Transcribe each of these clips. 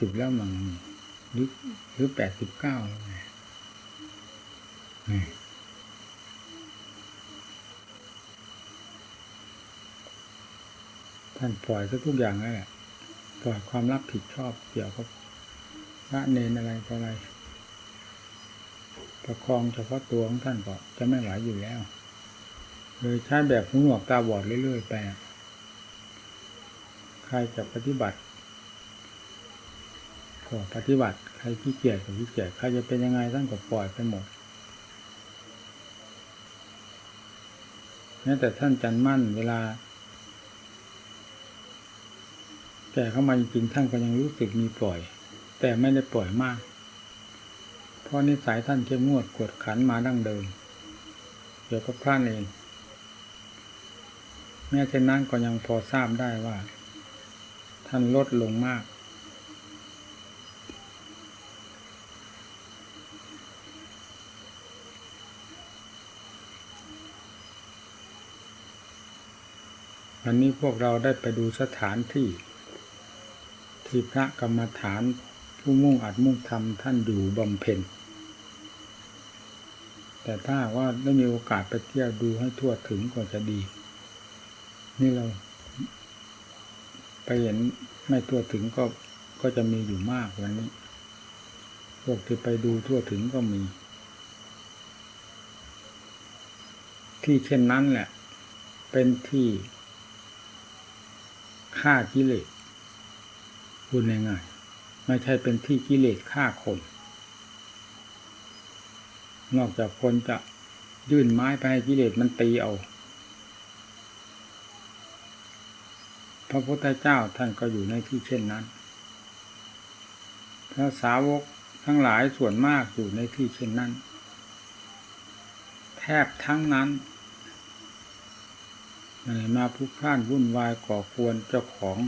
สิบแล้วมั้งหรือหรือแปดสิบเก้าแล้วไงท่านปล่อยซะทุกอย่างแล้วแหละปล่อยความรับผิดชอบเกี่ยวกับพระเนนอะไรต่ออะไร ประคองเฉพาะตัวของท่านก็จะไม่ไหวอยู่แล้ว เลยใช้แบบหูหนวกตาบอดเรื่อยๆไป ใครจะปฏิบัติ ก็ปฏิบัติใครขี้เกียจก็ขี้เกียจใครจะเป็นยังไงท่านก็ปล่อยไปหมดแม้แต่ท่านจันมั่นเวลาแก่เข้ามาจริงๆท่านก็ยังรู้สึกมีปล่อย แต่ไม่ได้ปล่อยมาก เพราะนิสัยท่านเข้มงวดกวดขันมาดั้งเดิมเกี่ยวกับพระเนรแม้เช่นนั้นก็ยังพอทราบได้ว่า ท่านลดลงมาก วันนี้พวกเราได้ไปดูสถานที่ ที่พระกรรมฐานผู้มุ่งอัดมุ่งทำท่านอยู่บำเพ็ญ แต่ถ้าว่าได้มีโอกาสไปเที่ยวดูให้ทั่วถึงก็จะดี นี่เรา ไปเห็นไม่ทั่วถึงก็ก็จะมีอยู่มากวันนี้พวกที่ไปดูทั่วถึงก็มี ที่เช่นนั้นแหละ เป็นที่ ฆ่ากิเลสพูดง่ายๆไม่ใช่เป็นที่กิเลสฆ่าคน นอกจากคนจะยื่นไม้ไปให้กิเลสมันตีเอาพระพุทธเจ้าท่านก็อยู่ในที่เช่นนั้น พระสาวกทั้งหลายส่วนมากอยู่ในที่เช่นนั้น แทบทั้งนั้น มาพุกพ่านวุ่นวายก่อควรเจ้าของ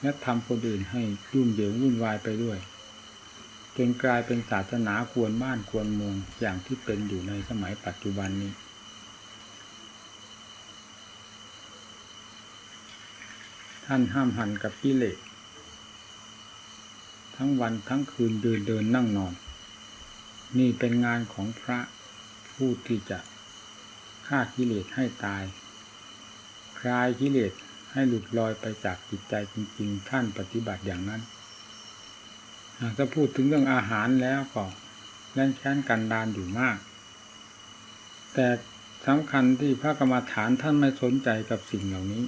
และทำคนอื่นให้ยุ่งเหยิงวุ่นวายไปด้วยจนกลายเป็นศาสนาควรบ้านควรเมืองอย่างที่เป็นอยู่ในสมัยปัจจุบันนี้ ท่านห้ามหันกับกิเลสทั้งวันทั้งคืนเดินเดินนั่งนอน นี่เป็นงานของพระผู้ที่จะฆ่ากิเลสให้ตาย คลายกิเลสให้หลุดลอยไปจากจิตใจจริง ๆ ท่านปฏิบัติอย่างนั้นหากจะพูดถึงเรื่องอาหารแล้วก็แล่นแค้นกันดานอยู่มาก แต่สำคัญที่พระกรรมฐานท่านไม่สนใจกับสิ่งเหล่านี้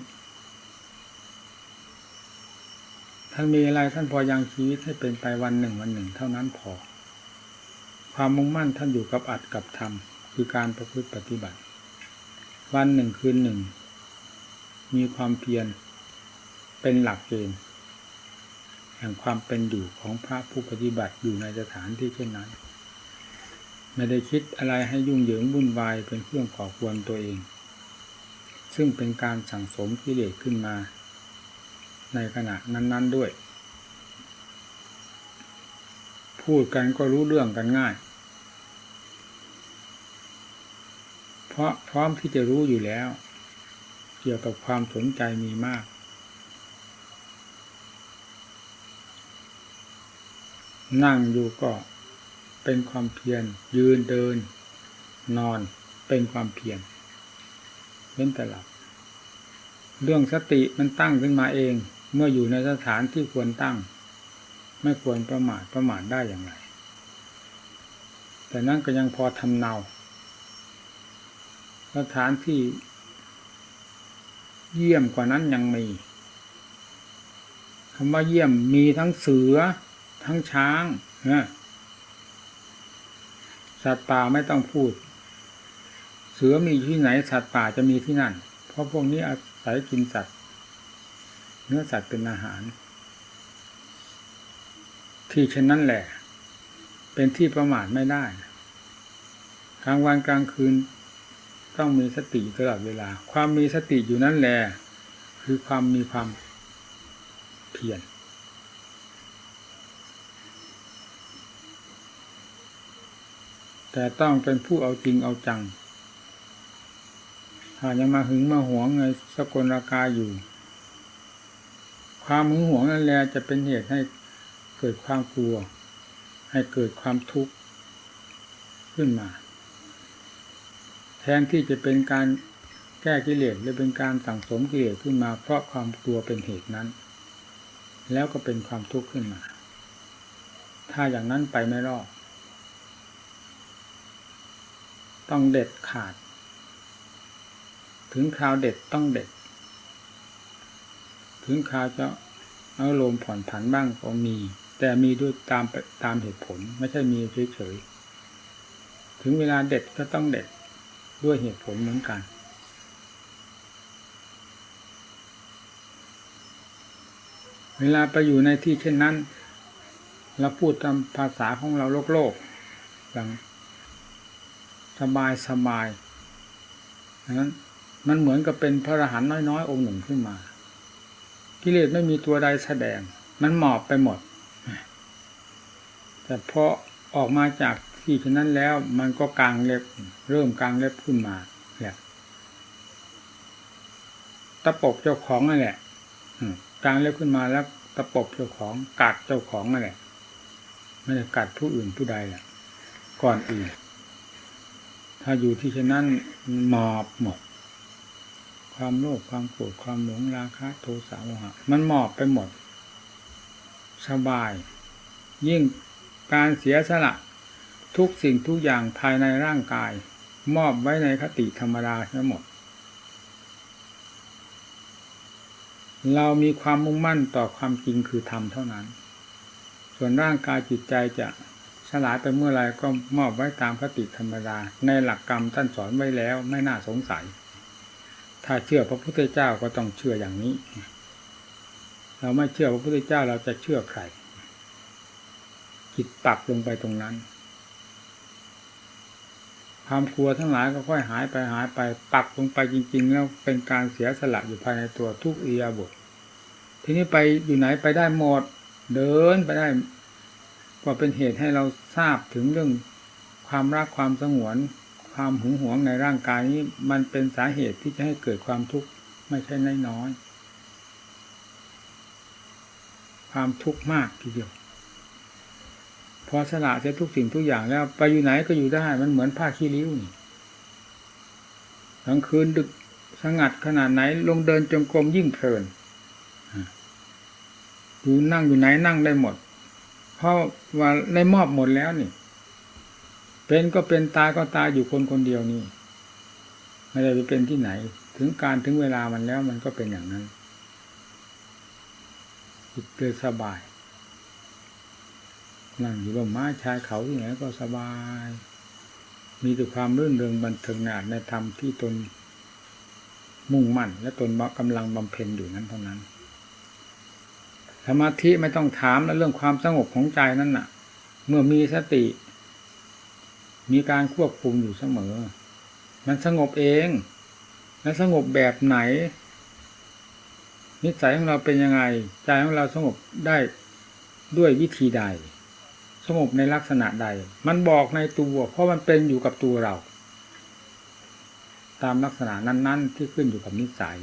ท่านมีอะไรท่านพอยังชีวิตให้เป็นไปวันหนึ่งวันหนึ่งเท่านั้นพอ ความมุ่งมั่นท่านอยู่กับอัดกับธรรมคือการประพฤติปฏิบัติ วันหนึ่งคืนหนึ่ง มีความเพียรเป็นหลักเกณฑ์แห่งความเป็นอยู่ของพระผู้ปฏิบัติอยู่ในสถานที่เช่นนั้น ไม่ได้คิดอะไรให้ยุ่งเหยิงวุ่นวายเป็นเครื่องก่อควรตัวเอง ซึ่งเป็นการสั่งสมกิเลสขึ้นมา ในขณะนั้น ๆด้วย พูดกันก็รู้เรื่องกันง่าย เพราะพร้อมที่จะรู้อยู่แล้ว เกี่ยวกับความสนใจมีมาก นั่งอยู่ก็เป็นความเพียร ยืนเดิน นอนเป็นความเพียรเว้นแต่หลับ เรื่องสติมันตั้งขึ้นมาเอง เมื่ออยู่ในสถานที่ควรตั้ง ไม่ควรประมาทประมาทได้อย่างไร แต่นั้นก็ยังพอทำเนาสถานที่ เยี่ยมกว่านั้นยังมีคำว่าเยี่ยมมีทั้งเสือ ทั้งช้างนะสัตว์ป่าไม่ต้องพูด เสือมีที่ไหน สัตว์ป่าจะมีที่นั่น เพราะพวกนี้อาศัยกินสัตว์เนื้อสัตว์เป็นอาหาร ที่เช่นนั้นแหละ เป็นที่ประมาทไม่ได้กลางวันกลางคืน ต้องมีสติตลอดเวลา ความมีสติอยู่นั่นแหละคือความมีความเพียรแต่ต้องเป็นผู้เอาจริงเอาจังถ้ายังมาหึงมาหวงไงสกลราคาอยู่ ความหึงหวงนั่นแหละจะเป็นเหตุให้เกิดความกลัว ให้เกิดความทุกข์ขึ้นมา แทนที่จะเป็นการแก้กิเลสหรือเป็นการสั่งสมกิเลสขึ้นมา เพราะความกลัวเป็นเหตุนั้น แล้วก็เป็นความทุกข์ขึ้นมา ถ้าอย่างนั้นไปไม่รอด ต้องเด็ดขาด ถึงคราวเด็ดต้องเด็ด ถึงคราวจะเอาลมผ่อนผันบ้างก็มี แต่มีด้วยตามตามเหตุผลไม่ใช่มีเฉยๆถึงเวลาเด็ดก็ต้องเด็ด ด้วยเหตุผลเหมือนกัน เวลาไปอยู่ในที่เช่นนั้น เราพูดตามภาษาของเราโลกโลกอย่างสบายสบายนั้นมันเหมือนกับเป็นพระอรหันต์น้อยๆ องค์หนึ่งขึ้นมา กิเลสไม่มีตัวใดแสดง มันหมอบไปหมด แต่พอออกมาจาก ที่เช่นนั้นแล้วมันก็กลางเล็บ เริ่มกลางเล็บขึ้นมาเนี่ยตะปบเจ้าของนั่นแหละกลางเล็บขึ้นมาแล้วตะปบเจ้าของกัดเจ้าของนั่นแหละไม่ได้กัดผู้อื่นผู้ใดแหละก่อนอื่น ถ้าอยู่ที่เช่นนั้นหมอบหมดความโลภความโกรธความหลงราคะโทสะโมหะมันหมอบไปหมด สบาย ยิ่งการเสียสละ ทุกสิ่งทุกอย่างภายในร่างกาย มอบไว้ในคติธรรมดาทั้งหมด เรามีความมุ่งมั่นต่อความจริงคือธรรมเท่านั้น ส่วนร่างกายจิตใจจะสลายไปเมื่อไรก็มอบไว้ตามคติธรรมดา ในหลักกรรมท่านสอนไว้แล้วไม่น่าสงสัย ถ้าเชื่อพระพุทธเจ้าก็ต้องเชื่ออย่างนี้ เราไม่เชื่อพระพุทธเจ้าเราจะเชื่อใครจิตปักลงไปตรงนั้น ความกลัวทั้งหลายก็ค่อยหายไปหายไปปักลงไปจริง ๆ แล้วเป็นการเสียสละอยู่ภายในตัวทุกอียาบททีนี้ไปอยู่ไหนไปได้หมด เดินไปได้ก็เป็นเหตุให้เราทราบถึงเรื่องความรักความสงวน ความหึงหวงในร่างกายนี้มันเป็นสาเหตุที่จะให้เกิดความทุกข์ไม่ใช่น้อยๆความทุกข์มากทีเดียว พอสละเสียทุกสิ่งทุกอย่างแล้ว ไปอยู่ไหนก็อยู่ได้มันเหมือนผ้าขี้ริ้วนี่กลางคืนดึกสงัดขนาดไหน ลงเดินจงกรมยิ่งเพลินอยู่นั่งอยู่ไหนนั่งได้หมด เพราะว่าได้มอบหมดแล้วนี่ เป็นก็เป็นตายก็ตายอยู่คนคนเดียวนี่ไม่ได้ไปเป็นที่ไหน ถึงการถึงเวลามันแล้วมันก็เป็นอย่างนั้นจิตเลยสบาย นั่งอยู่บนไม้ชายเขาที่ไหนก็สบาย มีแต่ความรื่นเริงบันเทิงหนาในธรรมที่ตนมุ่งมั่น และตนกำลังบำเพ็ญอยู่นั้นเท่านั้นสมาธิไม่ต้องถามแล้วเรื่องความสงบของใจนั่นน่ะ เมื่อมีสติ มีการควบคุมอยู่เสมอ มันสงบเอง และสงบแบบไหน นิสัยของเราเป็นยังไง ใจของเราสงบได้ด้วยวิธีใด สงบในลักษณะใด มันบอกในตัว เพราะมันเป็นอยู่กับตัวเรา ตามลักษณะนั้น ๆ ที่ขึ้นอยู่กับนิสัย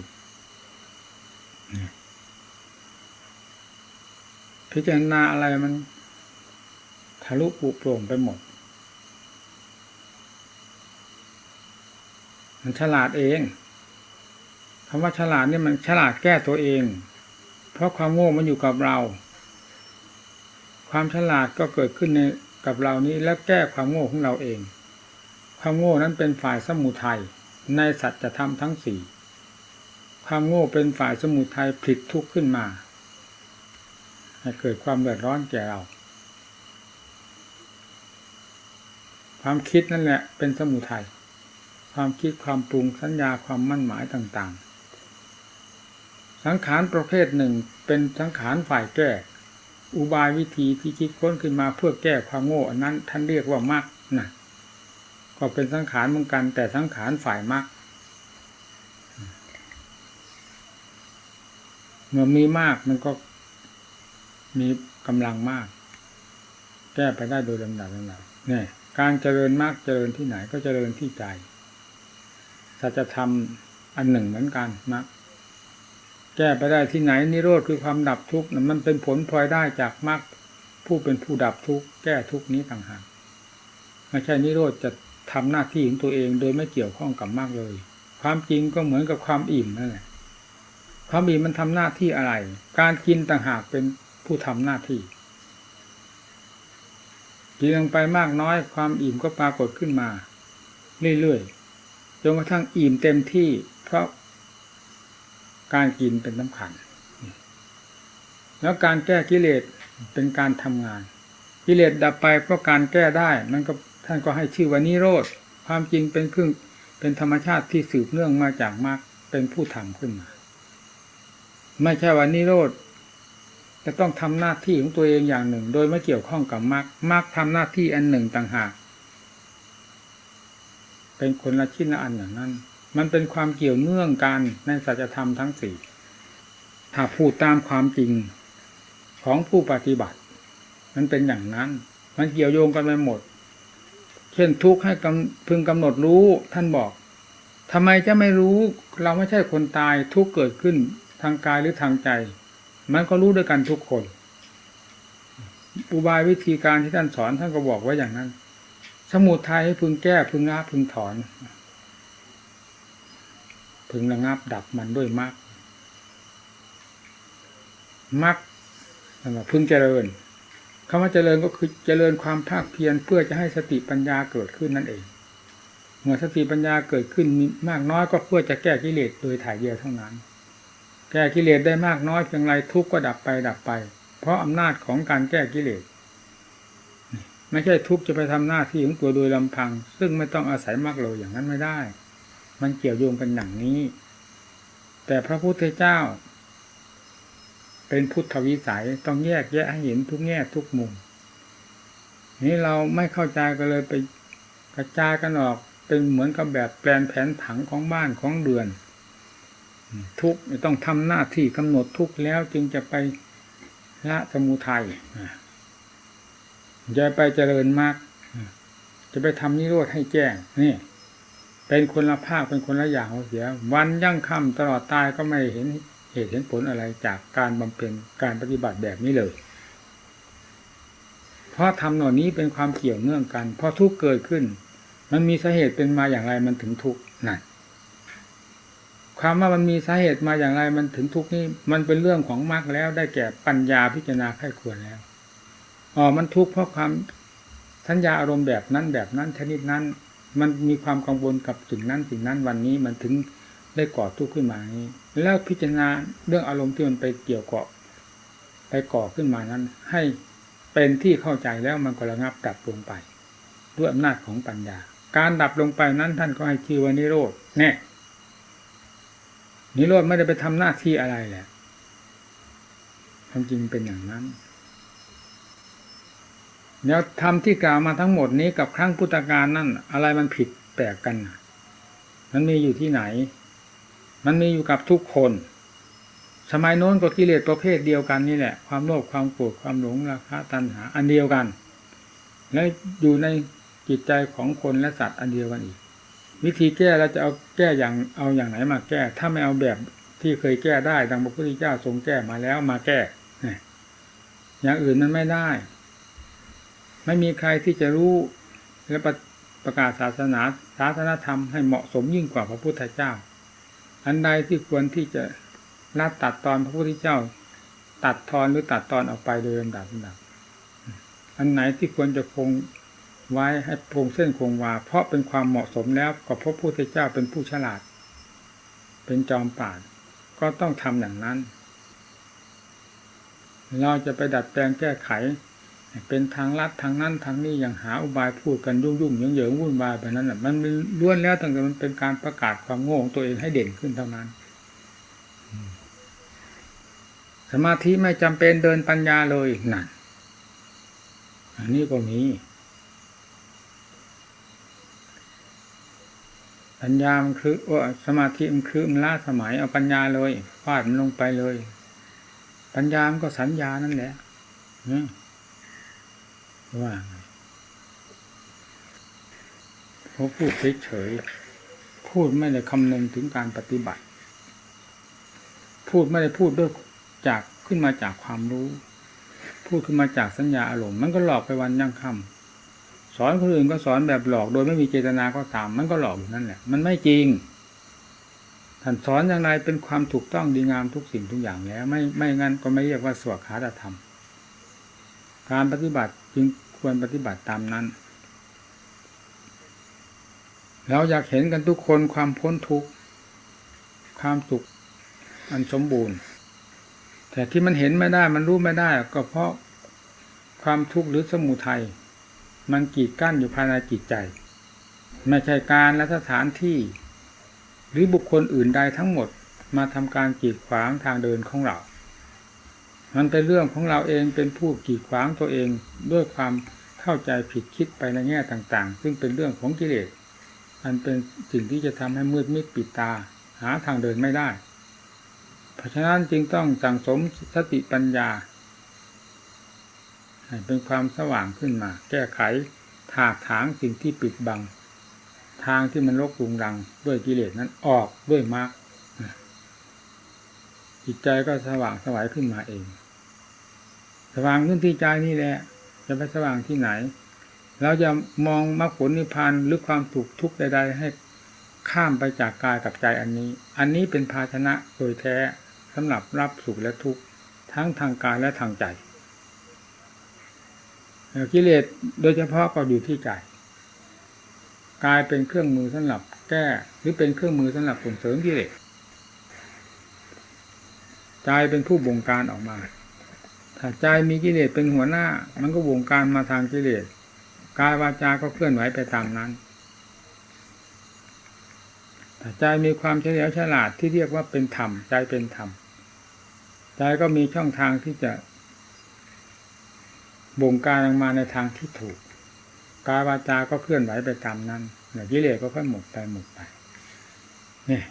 พิจารณาอะไรมันทะลุปุโปร่งไปหมด มันฉลาดเองคำว่าฉลาดนี่มันฉลาดแก้ตัวเอง เพราะความโง่มันอยู่กับเรา ความฉลาดก็เกิดขึ้นในกับเรานี้แล้วแก้ความโง่ของเราเอง ความโง่นั้นเป็นฝ่ายสมุทัยในสัจธรรมทั้งสี่ความโง่เป็นฝ่ายสมุทัยผลิตทุกข์ขึ้นมาให้เกิดความเดือดร้อนแก่เรา ความคิดนั่นแหละเป็นสมุทัยความคิดความปรุงสัญญาความมั่นหมายต่าง ๆ สังขารประเภทหนึ่งเป็นสังขารฝ่ายแก้ อุบายวิธีที่คิดค้นขึ้นมาเพื่อแก้ความโง่อันนั้น ท่านเรียกว่ามรรคนะก็เป็นสังขารเหมือนกัน แต่สังขารฝ่ายมรรคเมื่อมีมากมันก็มีกำลังมาก แก้ไปได้โดยลำดับลำดับเนี่ยการเจริญมากเจริญที่ไหนก็เจริญที่ใจสัจธรรมอันหนึ่งเหมือนกันมรรค แก้ไปได้ที่ไหนนิโรธคือความดับทุกข์มันเป็นผลพลอยได้จากมรรคผู้เป็นผู้ดับทุกข์แก้ทุกข์นี้ต่างหากไม่ใช่นิโรธจะทำหน้าที่ของตัวเองโดยไม่เกี่ยวข้องกับมากเลย ความจริงก็เหมือนกับความอิ่มนั่นแหละความอิ่มมันทำหน้าที่อะไร การกินต่างหากเป็นผู้ทำหน้าที่กินลงไปมากน้อยความอิ่มก็ปรากฏขึ้นมา เรื่อยๆจนกระทั่งอิ่มเต็มที่ เพราะ การกินเป็นสำคัญ แล้วการแก้กิเลสเป็นการทำงาน กิเลสดับไปเพราะการแก้ได้มันก็ท่านก็ให้ชื่อว่านิโรธ ความจริงเป็นเครื่องเป็นธรรมชาติที่สืบเนื่องมาจากมรรคเป็นผู้ทำขึ้นมา ไม่ใช่ว่านิโรธจะต้องทำหน้าที่ของตัวเองอย่างหนึ่ง โดยไม่เกี่ยวข้องกับมรรคมรรคทำหน้าที่อันหนึ่งต่างหาก เป็นคนละชิ้นละอันอย่างนั้น มันเป็นความเกี่ยวเนื่องกันในสัจธรรมทั้งสี่ถ้าพูดตามความจริงของผู้ปฏิบัติ มันเป็นอย่างนั้น มันเกี่ยวโยงกันไปหมด เช่นทุกข์ให้พึงกำหนดรู้ท่านบอกทำไมจะไม่รู้ เราไม่ใช่คนตายทุกข์เกิดขึ้นทางกายหรือทางใจ มันก็รู้ด้วยกันทุกคน อุบายวิธีการที่ท่านสอนท่านก็บอกไว้อย่างนั้น สมุทัยให้พึงแก้พึงละพึงถอน พึงระงับดับมันด้วยมรรคมรรคพึงเจริญคำว่าเจริญก็คือเจริญความภาคเพียรเพื่อจะให้สติปัญญาเกิดขึ้นนั่นเอง เมื่อสติปัญญาเกิดขึ้นมากน้อยก็เพื่อจะแก้กิเลสโดยถ่ายเดียวเท่านั้น แก้กิเลสได้มากน้อยเพียงไรทุกข์ก็ดับไปดับไป เพราะอำนาจของการแก้กิเลสไม่ใช่ทุกข์จะไปทำหน้าที่ของตัวโดยลำพัง ซึ่งไม่ต้องอาศัยมากเลยอย่างนั้นไม่ได้ มันเกี่ยวโยงกันอย่างนี้ แต่พระพุทธเจ้า เป็นพุทธวิสัยต้องแยกแยะให้เห็นทุกแง่ทุกมุม นี้เราไม่เข้าใจก็เลยไปกระจายกันออกเป็นเหมือนกับแบบแปลนแผนผังของบ้านของเรือน ทุกต้องทำหน้าที่กำหนดทุกแล้วจึงจะไปละสมุทัยจะไปเจริญมาก จะไปทำนิโรธให้แจ้งนี่ เป็นคนละภาคเป็นคนละอย่างเสีย วันยั่งค่ำตลอดตายก็ไม่เห็นเหตุเห็นผลอะไรจากการบำเพ็ญการปฏิบัติแบบนี้เลย เพราะทำหน่อนี้เป็นความเกี่ยวเนื่องกัน เพราะทุกเกิดขึ้น มันมีสาเหตุเป็นมาอย่างไรมันถึงทุกนั่นความว่ามันมีสาเหตุมาอย่างไรมันถึงทุกนี้มันเป็นเรื่องของมรรคแล้วได้แก่ปัญญาพิจารณาไข้ควรแล้วอ๋อมันทุกข์เพราะความสัญญาอารมณ์แบบนั้นแบบนั้นชนิดนั้น มันมีความกังวลกับสิ่งนั้นสิ่งนั้นวันนี้มันถึงได้ก่อทุกข์ขึ้นมานี้ แล้วพิจารณาเรื่องอารมณ์ที่มันไปเกี่ยวเกาะไปก่อขึ้นมานั้น ให้เป็นที่เข้าใจแล้วมันก็ระงับดับลงไป ด้วยอำนาจของปัญญา การดับลงไปนั้นท่านก็ให้ชื่อว่านิโรธแน่นิโรธไม่ได้ไปทำหน้าที่อะไรแหละความจริงเป็นอย่างนั้น แล้วทำที่กล่าวมาทั้งหมดนี้กับครั้งพุทธกาลนั่น อะไรมันผิดแปลกกัน มันมีอยู่ที่ไหน มันมีอยู่กับทุกคน สมัยโน้นก็กิเลสประเภทเดียวกันนี่แหละ ความโลภความโกรธความหลงราคะตัณหา อันเดียวกัน แล้วอยู่ในจิตใจของคนและสัตว์อันเดียวกันอีก วิธีแก้เราจะเอาแก้อย่างเอาอย่างไหนมาแก้ ถ้าไม่เอาแบบที่เคยแก้ได้ดังพระพุทธเจ้าทรงแก้มาแล้วมาแก้อย่างอื่นมันไม่ได้ ไม่มีใครที่จะรู้และประประกาศศาสนาศาสนาธรรมให้เหมาะสมยิ่งกว่าพระพุทธเจ้า อันใดที่ควรที่จะละตัดตอนพระพุทธเจ้า ตัดทอนหรือตัดตอนออกไปโดยลำดับลำดับอันไหนที่ควรจะคงไว้ให้คงเส้นคงวา เพราะเป็นความเหมาะสมแล้วกับพระพุทธเจ้าเป็นผู้ฉลาด เป็นจอมป่าก็ต้องทำอย่างนั้น เราจะไปดัดแปลงแก้ไข เป็นทางลัดทางนั้นทางนี้อย่างหาอุบายพูดกันยุ่งยุ่งเหยิงเหยิงวุ่นวายไปนั้นแหละมันล้วนแล้วตั้งแต่มันเป็นการประกาศความโง่ของตัวเองให้เด่นขึ้นเท่านั้น สมาธิไม่จำเป็นเดินปัญญาเลยนั่นอันนี้ก็มีปัญญามันคือว่าสมาธิมันคือมันล้าสมัยเอาปัญญาเลยฟาดมันลงไปเลย ปัญญามันก็สัญญานั่นแหละ ว่าเขาพูดเฉยๆพูดไม่ได้คำนึงถึงการปฏิบัติ พูดไม่ได้พูดด้วยจากขึ้นมาจากความรู้ พูดขึ้นมาจากสัญญาอารมณ์มันก็หลอกไปวันยังค่ำสอนคนอื่นก็สอนแบบหลอกโดยไม่มีเจตนาก็ตาม มันก็หลอกอยู่นั่นแหละ มันไม่จริงท่านสอนอย่างไรเป็นความถูกต้องดีงามทุกสิ่งทุกอย่างแล้ว ไม่ไม่งั้นก็ไม่เรียกว่าสวดขาธรรม การปฏิบัติจึงควรปฏิบัติตามนั้น เราอยากเห็นกันทุกคนความพ้นทุกข์ความสุขอันสมบูรณ์ แต่ที่มันเห็นไม่ได้มันรู้ไม่ได้ ก็เพราะความทุกข์หรือสมุทัยมันกีดกั้นอยู่ภายในจิตใจ ไม่ใช่การและสถานที่ หรือบุคคลอื่นใดทั้งหมดมาทำการกีดขวางทางเดินของเรา มันเป็นเรื่องของเราเองเป็นผู้กีดขวางตัวเองด้วยความเข้าใจผิดคิดไปในแง่ต่างๆ ซึ่งเป็นเรื่องของกิเลสอันเป็นสิ่งที่จะทำให้มืดมิดปิดตา หาทางเดินไม่ได้ เพราะฉะนั้นจึงต้องสั่งสมสติปัญญาให้เป็นความสว่างขึ้นมา แก้ไขถากถางสิ่งที่ปิดบัง ทางที่มันรกรุงรังด้วยกิเลสนั้นออกด้วยมรรค จิตใจก็สว่างสวายขึ้นมาเอง สว่างขึ้นที่ใจนี่แหละ จะไปสว่างที่ไหน เราจะมองมรรคผลนิพพานหรือความถูกทุกข์ใด ๆ ให้ข้ามไปจากกายกับใจอันนี้ อันนี้เป็นภาชนะโดยแท้สำหรับรับสุขและทุกข์ทั้งทางกายและทางใจกิเลสโดยเฉพาะก็อยู่ที่ใจกายเป็นเครื่องมือสำหรับแก้หรือเป็นเครื่องมือสำหรับส่งเสริมกิเลส ใจเป็นผู้บงการออกมา ถ้าใจมีกิเลสเป็นหัวหน้า มันก็บงการมาทางกิเลสกายวาจาก็เคลื่อนไหวไปตามนั้นถ้าใจมีความเฉลียวฉลาดที่เรียกว่าเป็นธรรมใจเป็นธรรมใจก็มีช่องทางที่จะบงการออกมาในทางที่ถูกกายวาจาก็เคลื่อนไหวไปตามนั้นเนี่ยกิเลสก็ค่อยหมดไปหมดไปเนี่ย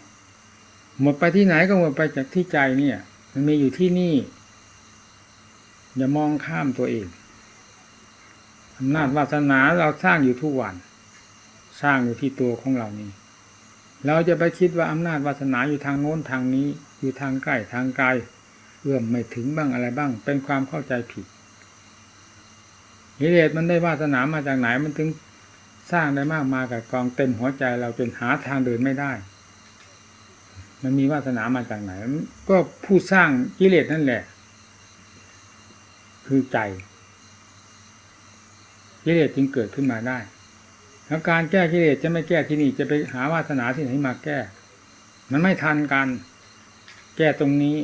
หมดไปที่ไหนก็หมดไปจากที่ใจเนี่ย มันมีอยู่ที่นี่ อย่ามองข้ามตัวเองอำนาจวาสนาเราสร้างอยู่ทุกวัน สร้างอยู่ที่ตัวของเรานี่เราจะไปคิดว่าอำนาจวาสนาอยู่ทางโน้นทางนี้ อยู่ทางใกล้ทางไกลเอื้อมไม่ถึงบ้างอะไรบ้าง เป็นความเข้าใจผิดกิเลสมันได้วาสนามาจากไหนมันถึงสร้างได้มากมากับกองเต็มหัวใจเราจนหาทางเดินไม่ได้ มันมีวาสนามาจากไหน ก็ผู้สร้างกิเลสนั่นแหละ คือใจกิเลสจึงเกิดขึ้นมาได้แล้วการแก้กิเลสจะไม่แก้ที่นี่จะไปหาวาสนาที่ไหนมาแก้ มันไม่ทันกัน แก้ตรงนี้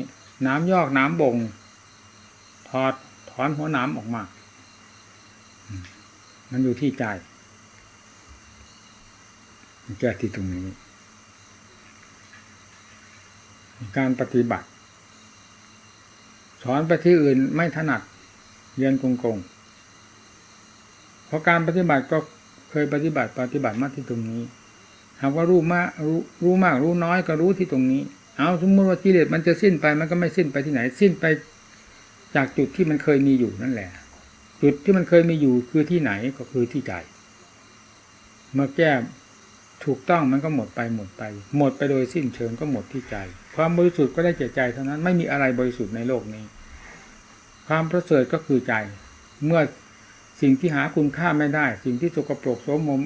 น้ำยอกน้ำบ่ง ถอดถอนหัวน้ำออกมา มันอยู่ที่ใจแก้ที่ตรงนี้ การปฏิบัติ สอนไปที่อื่นไม่ถนัดเรียนกงกงเพราะการปฏิบัติก็เคยปฏิบัติปฏิบัติมาที่ตรงนี้หากว่ารู้มากรู้รู้มากรู้น้อยก็รู้ที่ตรงนี้ เอาสมมติว่ากิเลสมันจะสิ้นไปมันก็ไม่สิ้นไปที่ไหน สิ้นไปจากจุดที่มันเคยมีอยู่นั่นแหละ จุดที่มันเคยมีอยู่คือที่ไหนก็คือที่ใจเมื่อแก้ ถูกต้องมันก็หมดไปหมดไป หมดไปโดยสิ้นเชิงก็หมดที่ใจ ความบริสุทธิ์ก็ได้เจใจเท่านั้นไม่มีอะไรบริสุทธิ์ในโลกนี้ ความประเสริฐก็คือใจ เมื่อสิ่งที่หาคุณค่าไม่ได้ สิ่งที่สกปรกโสมม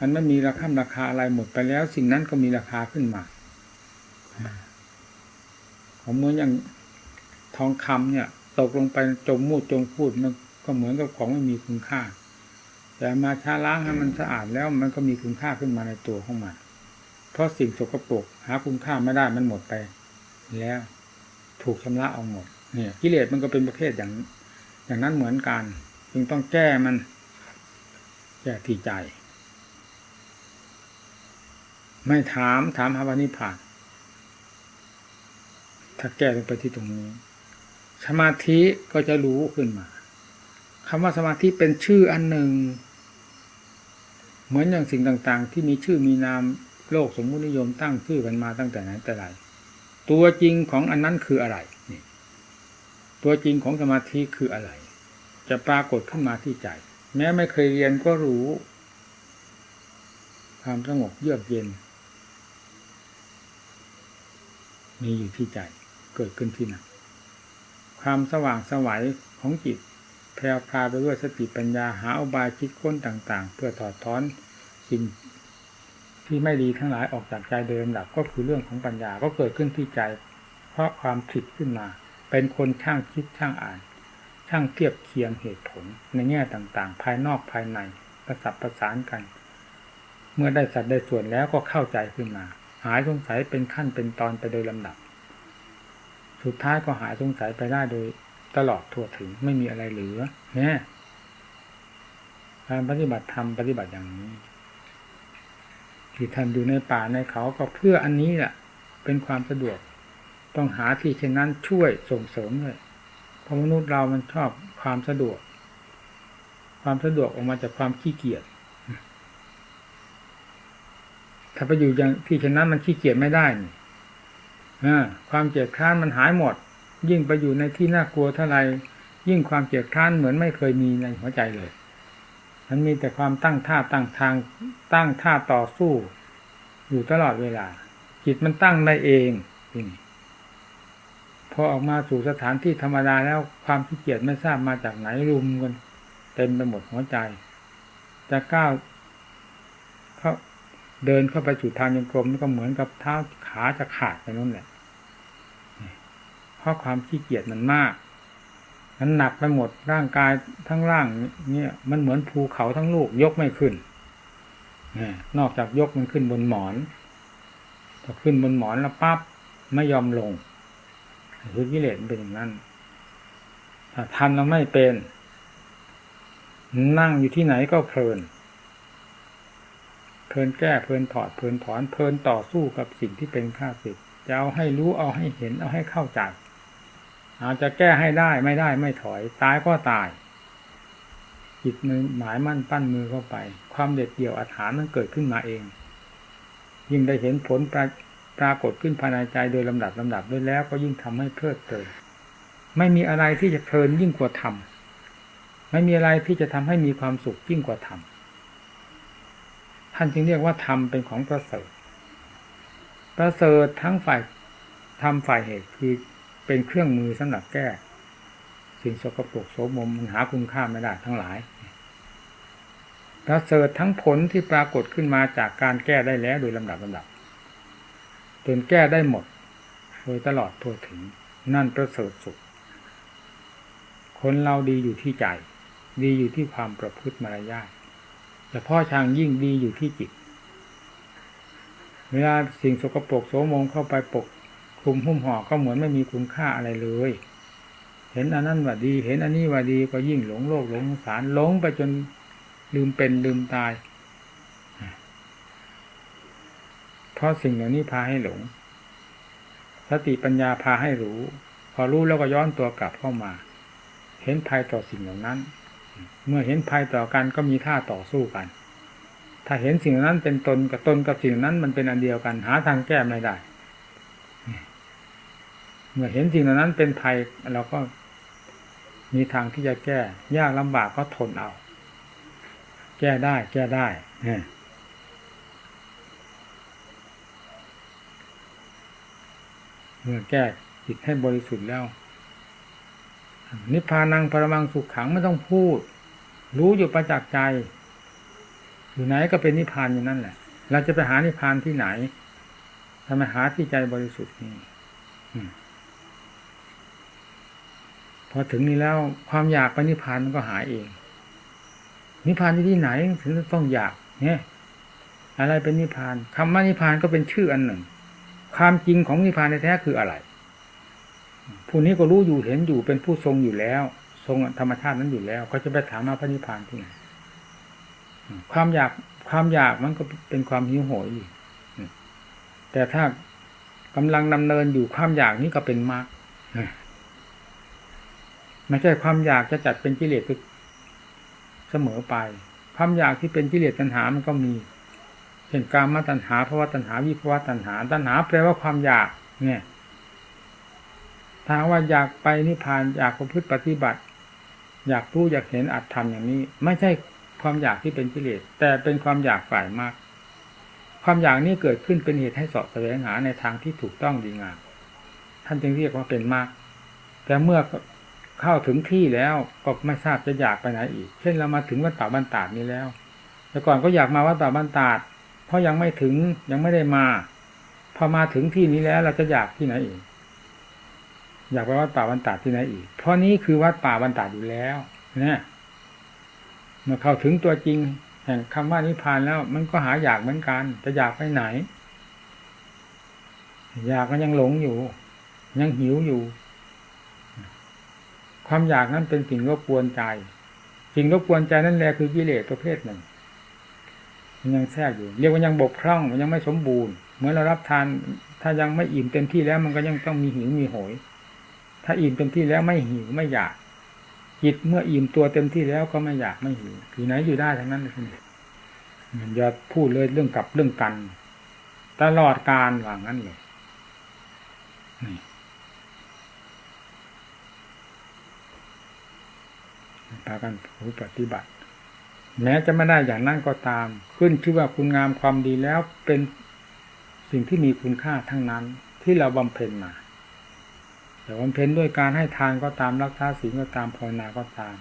มันไม่มีราคาราคาอะไรหมดไปแล้ว สิ่งนั้นก็มีราคาขึ้นมาของเหมือนอย่างทองคำเนี่ย ตกลงไปจมมูดจมพูดมันก็เหมือนกับของไม่มีคุณค่า แต่มาชาล้างให้มันสะอาดแล้วมันก็มีคุณค่าขึ้นมาในตัวของมัน เพราะสิ่งสกปรกหาคุณค่าไม่ได้มันหมดไป แล้วถูกชำระเอาหมด เนี่ยกิเลสมันก็เป็นประเภทอย่างอย่างนั้นเหมือนกัน จึงต้องแก้มันแก้ที่ใจ ไม่ถามถามหาวานิพาน ถ้าแก้ลงไปที่ตรงนี้ สมาธิก็จะรู้ขึ้นมา คำว่าสมาธิเป็นชื่ออันหนึ่ง เหมือนอย่างสิ่งต่างๆ ที่มีชื่อมีนามโลกสมมุตินิยมตั้งชื่อกันมาตั้งแต่ไหนแต่ไรตัวจริงของอันนั้นคืออะไรนี่ตัวจริงของสมาธิคืออะไร จะปรากฏขึ้นมาที่ใจ แม้ไม่เคยเรียนก็รู้ ความสงบเยือกเย็น มีอยู่ที่ใจเกิดขึ้นที่นั่นความสว่างสวัยของจิต แพรวพาไปด้วยสติปัญญาหาอุบายคิดค้นต่างๆ เพื่อถอดถอนสิ่งที่ไม่ดีทั้งหลายออกจากใจโดยลำดับก็คือเรื่องของปัญญาก็เกิดขึ้นที่ใจ เพราะความผิดขึ้นมา เป็นคนช่างคิดช่างอ่าน ช่างเทียบเคียงเหตุผลในแง่ต่างๆ ภายนอกภายในประสับประสานกัน เมื่อได้สัดได้ส่วนแล้วก็เข้าใจขึ้นมา หายสงสัยเป็นขั้นเป็นตอนไปโดยลำดับ สุดท้ายก็หายสงสัยไปได้โดย ตลอดทั่วถึงไม่มีอะไรเหลือเนี่ยการปฏิบัติธรรมปฏิบัติอย่างนี้ ที่ท่านอยู่ในป่าในเขาก็เพื่ออันนี้แหละเป็นความสะดวก ต้องหาที่เช่นนั้นช่วยส่งเสริมด้วยเพราะมนุษย์เรามันชอบความสะดวก ความสะดวกออกมาจากความขี้เกียจถ้าไปอยู่อย่างที่เช่นนั้นมันขี้เกียจไม่ได้นี่ความเกียจคร้านมันหายหมด ยิ่งไปอยู่ในที่น่ากลัวเท่าไรยิ่งความเกียจคร้านเหมือนไม่เคยมีในหัวใจเลยมันมีแต่ความตั้งท่าตั้งทางตั้งท่าต่อสู้ อยู่ตลอดเวลา จิตมันตั้งได้เองพอออกมาสู่สถานที่ธรรมดาแล้วความขี้เกียจไม่ทราบมาจากไหนรุมกันเต็มไปหมดหัวใจ จะก้าวเขาเดินเข้าไปสู่ทางยังกรมก็เหมือนกับเท้าขาจะขาดไปนั่นแหละ ราะความขี้เกียจมันมากมันหนักไปหมดร่างกายทั้งร่างเนี่ยมันเหมือนภูเขาทั้งลูกยกไม่ขึ้นนอกจากยกมันขึ้นบนหมอนพอขึ้นบนหมอนแล้วปั๊บไม่ยอมลงคือกิเลสเป็นอย่างนั้นถ้าทำแล้วไม่เป็น นั่งอยู่ที่ไหนก็เพลิน เพลินแก้เพลินถอดเพลินถอนเพลินต่อสู้กับสิ่งที่เป็นข้าศึกจะเอาให้รู้เอาให้เห็นเอาให้เข้าใจ อาจจะแก้ให้ได้ไม่ได้ไม่ถอย ตายก็ตายจิตมือหมายมั่นปั้นมือเข้าไป ความเด็ดเดี่ยวอาถรรพ์มันเกิดขึ้นมาเอง ยิ่งได้เห็นผลปปรากฏขึ้นภายในใจโดยลำดับลำดับด้วยแล้ว ก็ยิ่งทำให้เพลิดเพลินไม่มีอะไรที่จะเพลินยิ่งกว่าธรรมไม่มีอะไรที่จะทำให้มีความสุขยิ่งกว่าธรรมท่านจึงเรียกว่าธรรมเป็นของประเสริฐประเสริฐทั้งฝ่ายทำฝ่ายเหตุคือ เป็นเครื่องมือสำหรับแก้ สิ่งสกปรกโสมมมันหาคุณค่าไม่ได้ทั้งหลายประเสริฐทั้งผลที่ปรากฏขึ้นมาจากการแก้ได้แล้วโดยลำดับลำดับจนแก้ได้หมดโดยตลอดทั่วถึงนั่นประเสริฐสุด คนเราดีอยู่ที่ใจ ดีอยู่ที่ความประพฤติมารยาทแต่พ่อช่างยิ่งดีอยู่ที่จิต เวลาสิ่งสกปรกโสมมเข้าไปปก คลุมหุ้มห่อก็เหมือนไม่มีคุณค่าอะไรเลย เห็นอันนั้นว่าดี เห็นอันนี้ว่าดีก็ยิ่งหลงโลกหลงสารหลงไปจนลืมเป็นลืมตาย เพราะสิ่งเหล่านี้พาให้หลง สติปัญญาพาให้รู้ พอรู้แล้วก็ย้อนตัวกลับเข้ามา เห็นภัยต่อสิ่งเหล่านั้น เมื่อเห็นภัยต่อกันก็มีท่าต่อสู้กัน ถ้าเห็นสิ่งนั้นเป็นตนกับตนกับสิ่งนั้นมันเป็นอันเดียวกัน หาทางแก้ไม่ได้ เมื่อเห็นสิ่งเหล่านั้นเป็นภัยเราก็มีทางที่จะแก้ ยากลำบากก็ทนเอา แก้ได้ แก้ได้เมื่อแก้จิตให้บริสุทธิ์แล้ว นิพพานังปรมังสุขขังไม่ต้องพูด รู้อยู่ประจักษ์ใจ อยู่ไหนก็เป็นนิพพานอยู่นั่นแหละ เราจะไปหานิพพานที่ไหนทำไมหาที่ใจบริสุทธิ์นี่ พอถึงนี้แล้วความอยากไปนิพพานมันก็หายเอง นิพพานที่ที่ไหนถึงต้องอยากเนี่ยอะไรเป็นนิพพานคำว่านิพพานก็เป็นชื่ออันหนึ่ง ความจริงของนิพพานแท้คืออะไร ผู้นี้ก็รู้อยู่เห็นอยู่เป็นผู้ทรงอยู่แล้ว ทรงธรรมชาตินั้นอยู่แล้ว ก็จะไปถามมาพระนิพพานที่ไหนความอยากความอยากมันก็เป็นความหิวโหยอยู่แต่ถ้ากำลังดำเนินอยู่ความอยากนี้ก็เป็นมรรค ไม่ใช่ความอยากจะจัดเป็นกิเลสเสมอไป ความอยากที่เป็นกิเลสตัณหามันก็มีเช่นการมาตัณหาภาวะตัณหาวิภาวะตัณหาตัณหาแปลว่าความอยากเนี่ยถ้าว่าอยากไปนิพพานอยากประพฤติปฏิบัติ อยากรู้อยากเห็นอัตธรรมอย่างนี้ ไม่ใช่ความอยากที่เป็นกิเลสแต่เป็นความอยากฝ่ายมาก ความอยากนี้เกิดขึ้นเป็นเหตุให้สอบแสวงหาในทางที่ถูกต้องดีงามท่านจึงเรียกว่าเป็นมาก แต่เมื่อ เข้าถึงที่แล้วก็ไม่ทราบจะอยากไปไหนอีก เช่นเรามาถึงวัดป่าบ้านตาดนี้แล้ว แต่ก่อนก็อยากมาวัดป่าบ้านตาด เพราะยังไม่ถึงยังไม่ได้มา พอมาถึงที่นี้แล้วเราจะอยากที่ไหนอีก อยากไปวัดป่าบ้านตาดที่ไหนอีก เพราะนี้คือวัดป่าบ้านตาดอยู่แล้วเนี่ยเมื่อเข้าถึงตัวจริง แห่งคำว่านิพพานแล้ว มันก็หาอยากเหมือนกัน จะอยากไปไหน อยากก็ยังหลงอยู่ ยังหิวอยู่ ความอยากนั้นเป็นสิ่งรบกวนใจ สิ่งรบกวนใจนั่นแหละคือกิเลสประเภทหนึ่ง มันยังแทรกอยู่ เรียกว่ายังบกพร่อง มันยังไม่สมบูรณ์ เหมื่อนเรารับทาน ถ้ายังไม่อิ่มเต็มที่แล้ว มันก็ยังต้องมีหิวมีโหย ถ้าอิ่มเต็มที่แล้วไม่หิวไม่อยาก จิตเมื่ออิ่มตัวเต็มที่แล้วก็ไม่อยากไม่หิวอยู่ไหนอยู่ได้ทั้งนั้นเลยคุณอย่าพูดเลยเรื่องกลับเรื่องกัน ตลอดการว่างั้นเลยนี่ พากันผู้ปฏิบัติ แม้จะไม่ได้อย่างนั้นก็ตาม ขึ้นชื่อว่าคุณงามความดีแล้วเป็นสิ่งที่มีคุณค่าทั้งนั้นที่เราบำเพ็ญมาแต่บำเพ็ญด้วยการให้ทานก็ตามรักษาศีลก็ตามภาวนาก็ตาม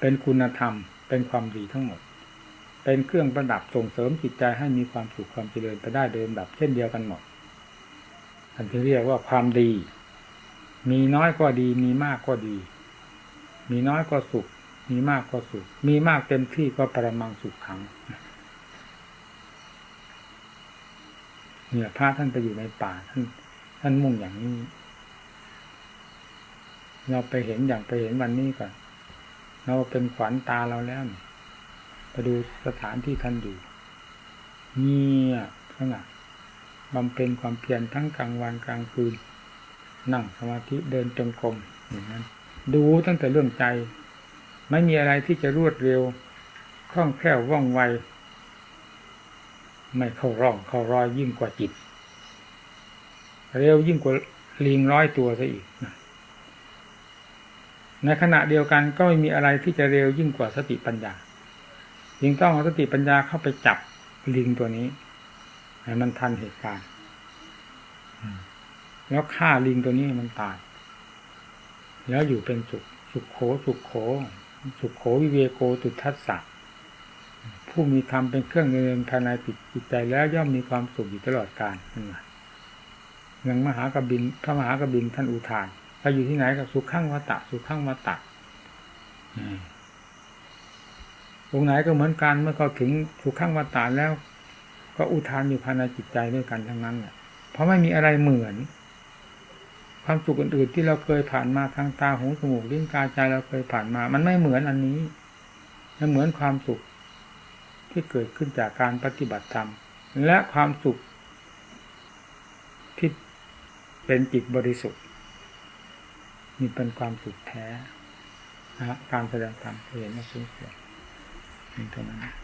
เป็นคุณธรรม เป็นความดีทั้งหมด เป็นเครื่องประดับส่งเสริมจิตใจให้มีความสุขความเจริญไปได้เดิมดับเช่นเดียวกันหมดอันที่เรียกว่าความดี มีน้อยก็ดีมีมากก็ดี มีน้อยก็สุข มีมากก็สุข มีมากเต็มที่ก็ประมังสุขขังเนี่ยพระท่านไปอยู่ในป่าท่านท่านมุ่งอย่างนี้ เราไปเห็นอย่างไปเห็นวันนี้ก่อนเราเป็นขวัญตาเราแล้วไปดูสถานที่ท่านอยู่เงียบสงัดบำเพ็ญความเพียรทั้งกลางวันกลางคืน นั่งสมาธิเดินจงกรมอย่างนั้น ดูตั้งแต่เรื่องใจ ไม่มีอะไรที่จะรวดเร็วคล่องแคล่วว่องไว ไม่เข้าร่องเข้ารอยยิ่งกว่าจิต เร็วยิ่งกว่าลิงร้อยตัวซะอีกในขณะเดียวกันก็ไม่มีอะไรที่จะเร็วยิ่งกว่าสติปัญญายิงต้องเอาสติปัญญาเข้าไปจับลิงตัวนี้ ให้มันทันเหตุการณ์แล้วฆ่าลิงตัวนี้มันตาย แล้วอยู่เป็นสุขสุขโขสุขโข สุขโขวิเวโกตุทัสสะผู้มีธรรมเป็นเครื่องเงินภายในติดจิตใจแล้วย่อมมีความสุขอยู่ตลอดกาลนั่นแหละอย่างมหากบินพระมหากบินท่านอุทานไปอยู่ที่ไหนกับสุขขั้งวัตตะสุขขั้งวัตตะองค์ไหนก็เหมือนกันเมื่อเขาถึงสุขขั้งวัตตะแล้ว ก็อุทานอยู่ภายในจิตใจด้วยกันทั้งนั้นแหละเพราะไม่มีอะไรเหมือน ความสุขอื่นๆที่เราเคยผ่านมาทางตาหูจมูกลิ้นกายใจเราเคยผ่านมา มันไม่เหมือนอันนี้มันเหมือนความสุขที่เกิดขึ้นจากการปฏิบัติธรรม และความสุขที่เป็นจิตบริสุทธิ์นี่เป็นความสุขแท้นะการแสดงธรรมเห็นว่าสุขเสียนี่เท่านั้น